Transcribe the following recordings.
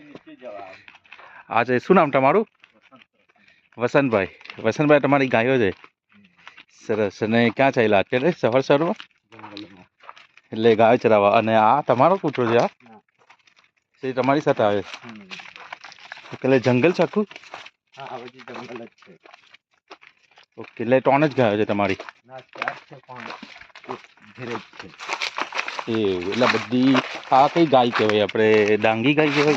નીચે જવા આ છે શું નામ તમારું? વસંતભાઈ. વસંતભાઈ તમારી ગાયો છે? સરસ. અને ક્યાં ચાલ્યા અત્યારે? સવાર સવારમાં એટલે ગાયો ચરાવવા. અને આ તમારો કૂતરો છે આ. તે તમારી સાથે આવે. એટલે જંગલ છે આખું? હા જંગલ જ છે. ઓકે એટલે ત્રણ જ ગાયો છે તમારી? એ એટલે બધી આ કઈ ગાય કહેવાય? આપણે ડાંગી ગાય કહેવાય?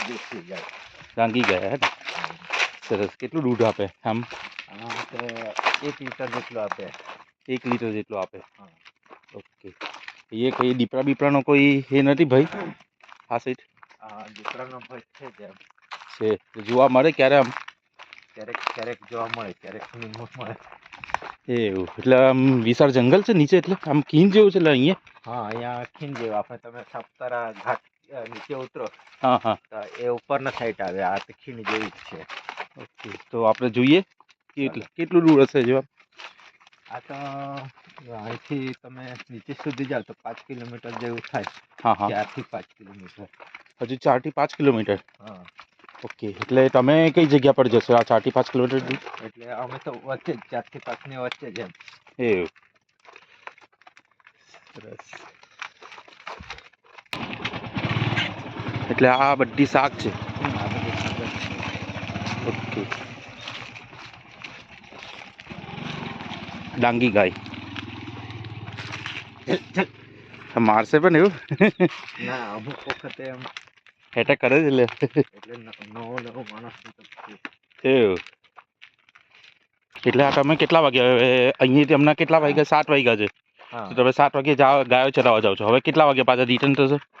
હા દેશી ગાય ડાંગી ગાય હે ને સરસ કેટલું દૂધ આપે આમ આ તો એક લીટર જેટલું આપે એક લીટર જેટલું આપે હા. ઓકે એ કઈ દીપડા બીપડાનો કોઈ એ નથી ભાઈ આ સાઈડ આ દીકરાનો ભય છે જ એમ છે તો જોવા મળે ક્યારે આમ ક્યારેક ક્યારેક જોવા મળે ક્યારેક નહીં મળે એવું એટલે આમ વિશાળ જંગલ છે નીચે એટલે આમ ખીણ જેવું છે એટલે અહીંયા હા અહીંયા ખીણ જેવું આપણે તમે સાપુતારા ઘાટ અ, નીચે ઉતરો હા હા તો એ ઉપરના સાઈડ આવે આ તો ખીણ જેવી જ છે ઓકે તો આપણે જોઈએ કેટલું કેટલું દૂર હશે જેવા આ તો અહીંથી તમે નીચે સુધી જાઓ તો પાંચ કિલોમીટર જેવું થાય હા હા ચારથી પાંચ કિલોમીટર હજુ ચારથી પાંચ કિલોમીટર હા ઓકે એટલે તમે કઈ જગ્યા પર જશો આ ચારથી પાંચ કિલોમીટર દૂર એટલે અમે તો વચ્ચે જ ચારથી પાંચની વચ્ચે જ એમ એવું સરસ એટલે આ બધી શાક છે. ઓકે. ડાંગી ગાય. મારશે પણ એવું? ના અમુક વખતે એમ. એટેક કરે જ એટલે. એટલે ન- નવો નવો માણસ એવું. એટલે આ તમે કેટલા વાગે હવે અહીંયાથી હમણાં કેટલા વાગ્યા? સાત વાગ્યા છે. તો તમે સાત વાગે જાઓ ગાયો ચરાવવા જાઓ છો. હવે કેટલા વાગે પાછા રિટર્ન થશે?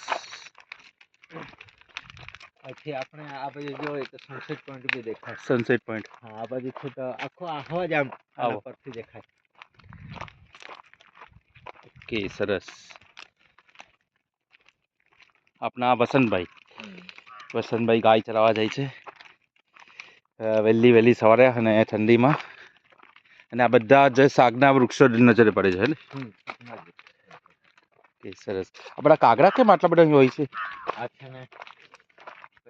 અહીંથી આપણે આ બાજુ જોઈએ તો સનસેટ પોઈન્ટ બી દેખાય. સનસેટ પોઈન્ટ હા આ બાજુથી તો આખો આહવા જ આમ આવો. પરથી દેખાય. ઓકે સરસ. આપણા વસંતભાઈ. વસંતભાઈ ગાય ચરાવવા જાય છે. વહેલી વહેલી સવારે અને ઠંડીમાં. અને આ બધા જ શાકના વૃક્ષો નજરે પડે છે ને? સરસ. આપણા કાગડા કેમ આટલા બધા હોય છે? આ છે ને